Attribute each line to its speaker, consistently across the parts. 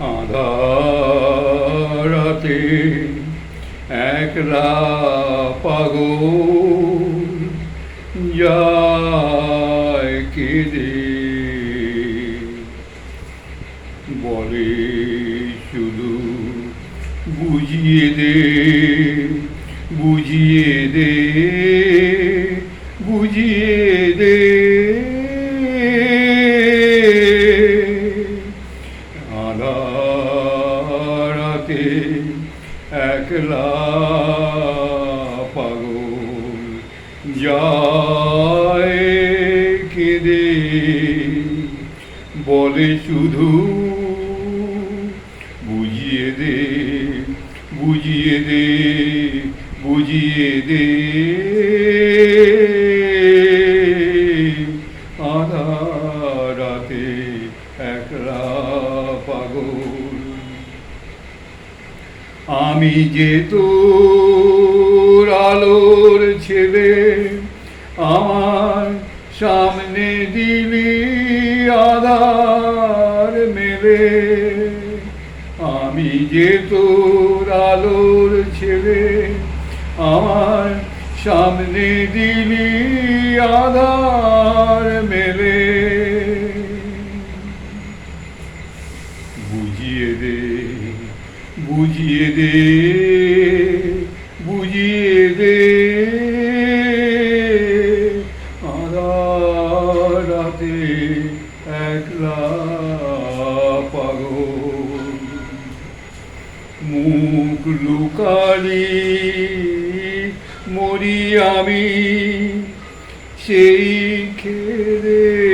Speaker 1: আধারাতে একলা পাগল যায় কেঁদে বলে শুধু বুঝিয়ে দে বুঝিয়ে দে বুঝিয়ে দে। আধারাতে একলা পাগল। যায় কেঁদে বলে শুধু বুঝিয়ে দে বুঝিয়ে দে বুঝিয়ে দে। আমি যে তোর আলোর ছেলে, আমার সামনে দিলি আধার মেলে। আমি যে তোর আলোর ছেলে, আমার সামনে দিলি আধার মেলে বুঝিয়ে দে বুঝিয়ে দে বুঝিয়ে দে। রাতে একলা পাগল। মুখ লুকালি মরি আমি সেই খেলে।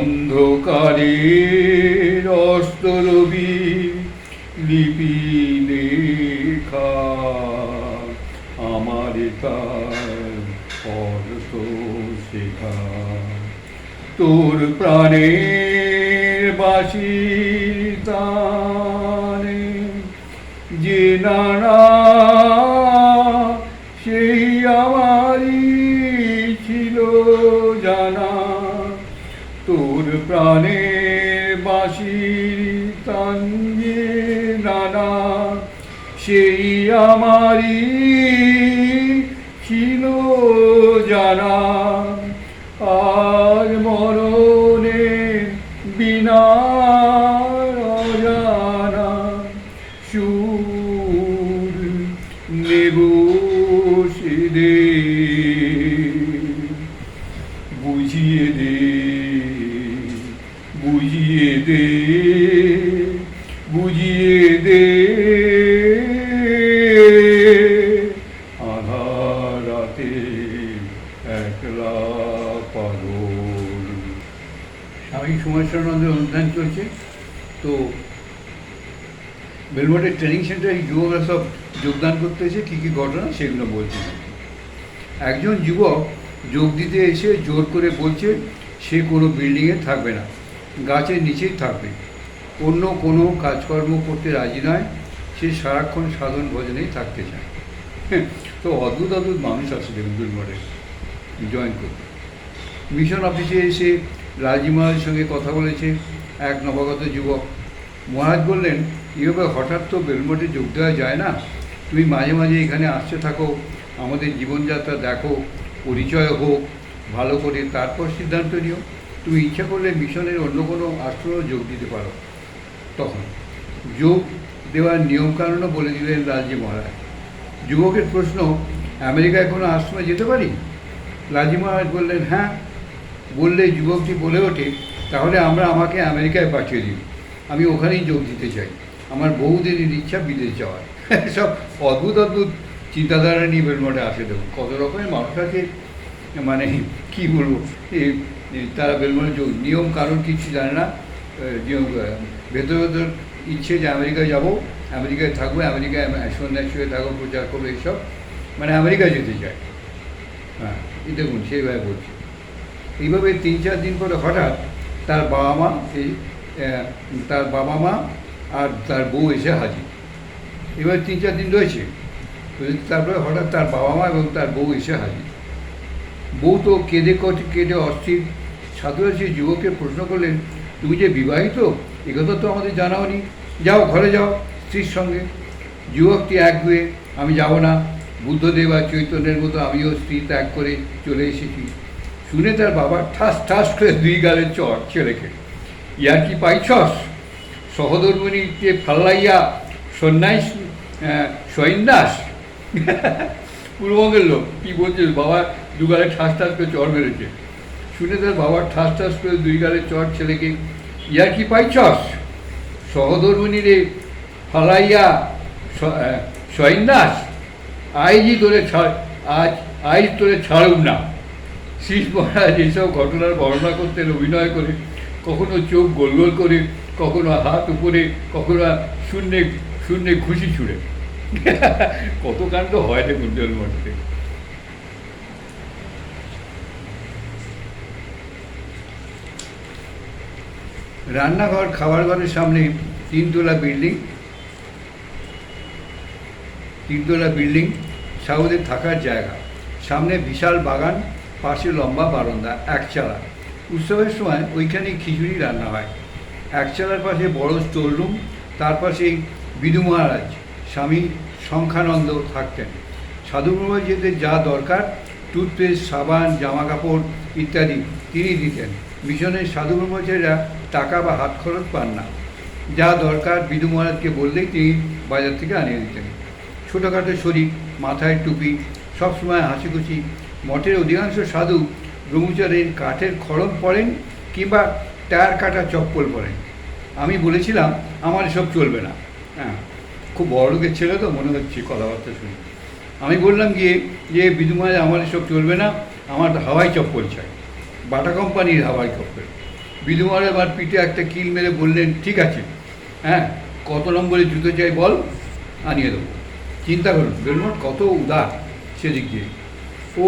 Speaker 1: অন্ধকারের অস্তরবি লিপি লেখা। আমার তার শেখা। তোর প্রাণের বাসি তানে যে নানা প্রাণের বাসির তাঞ্জে নানা, সেই আমারই ছিল জানা। আর মরণে বিনা অজানা সুর নেব দে বুঝিয়ে দে স্বামী সুমেশ্বরানন্দের অনুষ্ঠান চলছে। তো বেলমোটের ট্রেনিং সেন্টারে যুবকরা সব যোগদান করতে এসে কী কী ঘটনা সেগুলো বলছে। একজন যুবক যোগ দিতে এসে জোর করে বলছে, সে কোনো বিল্ডিংয়ে থাকবে না। গাছের নিচেই থাকবে। অন্য কোনো কাজকর্ম করতে রাজি নয়। সে সারাক্ষণ সাধন ভজনেই থাকতে চায়। তো অদ্ভুত অদ্ভুত মানুষ আছে দেখুন দুর্মঠে জয়েন করতে মিশন অফিসে এসে রাজি মহারাজের সঙ্গে কথা বলেছে এক নবাগত যুবক। মহারাজ বললেন, এভাবে হঠাৎ তো বেলমঠে যোগ দেওয়া যায় না? তুমি মাঝে মাঝে এখানে আসতে থাকো, আমাদের জীবনযাত্রা দেখো, পরিচয় হোক, ভালো করে তারপর সিদ্ধান্ত নিও। তুমি ইচ্ছা করলে মিশনের অন্য কোনো আশ্রমে যোগ দিতে পারো। তখন যোগ দেওয়ার নিয়মকানুনও বলে দিলেন লালজি মহারাজ। যুবকের প্রশ্ন, আমেরিকায় কোনো আশ্রমে যেতে পারি? মহারাজ বললেন হ্যাঁ বললে যুবকটি বলে ওঠে, তাহলে আমরা আমাকে আমেরিকায় পাঠিয়ে দিন আমি ওখানেই যোগ দিতে চাই। আমার বহুদিনের ইচ্ছা বিদেশ যাওয়ার। সব অদ্ভুত অদ্ভুত চিন্তাধারা নিয়ে বেলমঠে আসে দেখুন। কত রকমের মানুষ আছে মানে কী বলব তারা বেলমঠে যোগ, নিয়ম, কারণ কিছু জানে না। নিয়ম ভেতর ভেতর ইচ্ছে যে আমেরিকায় যাব, আমেরিকায় থাকব, আমেরিকায় আমি সন্ন্যাসী হয়ে থাকব, প্রচার করব, এইসব। মানে আমেরিকায় যেতে চায়। হ্যাঁ। দেখুন, সেইভাবে বলছে এইভাবে তিন, চার দিন পরে হঠাৎ তার বাবা মা এই তার বাবা মা আর তার বউ এসে হাজির। এবার তিন, চার দিন রয়েছে। তারপরে হঠাৎ তার বাবা মা এবং তার বউ এসে হাজির। বউ তো কেঁদে কেঁদে অস্থির। সাধুরা সেই যুবককে প্রশ্ন করলেন, তুমি যে বিবাহিত একথা তো আমাদের জানাওনি। যাও, ঘরে যাও, স্ত্রীর সঙ্গে। যুবকটি এক আমি যাব না। বুদ্ধদেব আর চৈতন্যের মতো আমিও স্ত্রী ত্যাগ করে চলে এসেছি। শুনে তার বাবা ঠাস ঠাস করে দুই গালের চর ছেলেকে ইয়ার কি পাইছস? সহধর্মিনীকে ফাল্লাইয়া সন্ন্যাস সৈন্যাস? পূর্ববঙ্গের লোক, কী বলছে? বাবা দু গালে ঠাস ঠাস করে চর মেরেছে। শুনে তার বাবা ঠাস ঠাস করে দুই গালে চর ছেলেকে ইয়ার কি পাইছস? সহধর্মিনীরে ফালাইয়া সৈন্যাস? আইজি তোরে ছাড়, আজ আইজ তোরে ছাড়ুম না। শ্রীশ মহারাজ এইসব ঘটনার বর্ণনা করতেন, অভিনয় করে, কখনো চোখ গোল গোল করে, কখনো হাত উপরে, কখনো শূন্যে শূন্যে খুশি ছুড়ে। কত কাণ্ড হয় দেখুন জন্মঠে রান্নাঘর, খাবার ঘরের সামনে তিনতলা বিল্ডিং তিনতলা বিল্ডিং সাউদের থাকার জায়গা, সামনে বিশাল বাগান, পাশে লম্বা বারান্দা একচালা উৎসবের সময় ওইখানেই খিচুড়ি রান্না হয়। একচালার পাশে বড় স্টোর রুম, তার পাশেই বিদু মহারাজ, স্বামী শঙ্খানন্দ থাকতেন। সাধু ব্রহ্মচারীদের যা দরকার, টুথপেস্ট, সাবান জামা কাপড় ইত্যাদি তিনি দিতেন। মিশনের সাধু ব্রহ্মচারীরা টাকা বা হাত খরচ পান না। যা দরকার বিদু মহারাজকে বললেই তিনি বাজার থেকে আনিয়ে দিতেন। ছোটোখাটো শরীর, মাথায় টুপি, সবসময় হাসি খুশি মঠের অধিকাংশ সাধু ব্রহ্মচারীর কাঠের খড়ম পরেন কিংবা টায়ার কাটা চপ্পল পরেন। আমি বলেছিলাম, আমার এসব চলবে না। হ্যাঁ খুব বড় লোকের ছেলে তো, মনে হচ্ছে কথাবার্তা শুনে। আমি বললাম গিয়ে যে বিদুমায় আমার এসব চলবে না, আমার হাওয়াই চপ্পল চাই। বাটা কোম্পানির হাওয়াই চপ্পল। বিদুমার আমার পিঠে একটা কিল মেরে বললেন, ঠিক আছে হ্যাঁ কত নম্বরের জুতো চাই বল, আনিয়ে দেবো। চিন্তা করুন বেলমঠ কত উদার সেদিক দিয়ে। ও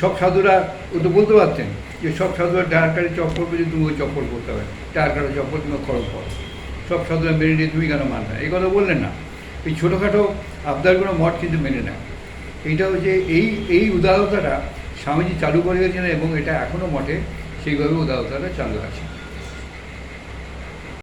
Speaker 1: সব সাধুরা, ও তো বলতে পারতেন যে সব সাধুরা টায়ার কাটে চপ্পল পেয়ে তুমি ওই চপ্পল করতে হবে টায়ার কাটা চপ্পল তুমি খরচ করো সব সাধুরা মেনে নিয়ে তুমি কেন মানবে এই কথা বললেন না। এই ছোটোখাটো আবদারগুলো মঠ কিন্তু মেনে নেয়। এইটা হচ্ছে এই এই উদারতাটা স্বামীজি চালু করে গেছেন এবং এটা এখনও মঠে সেইভাবে উদারতাটা চালু আছে।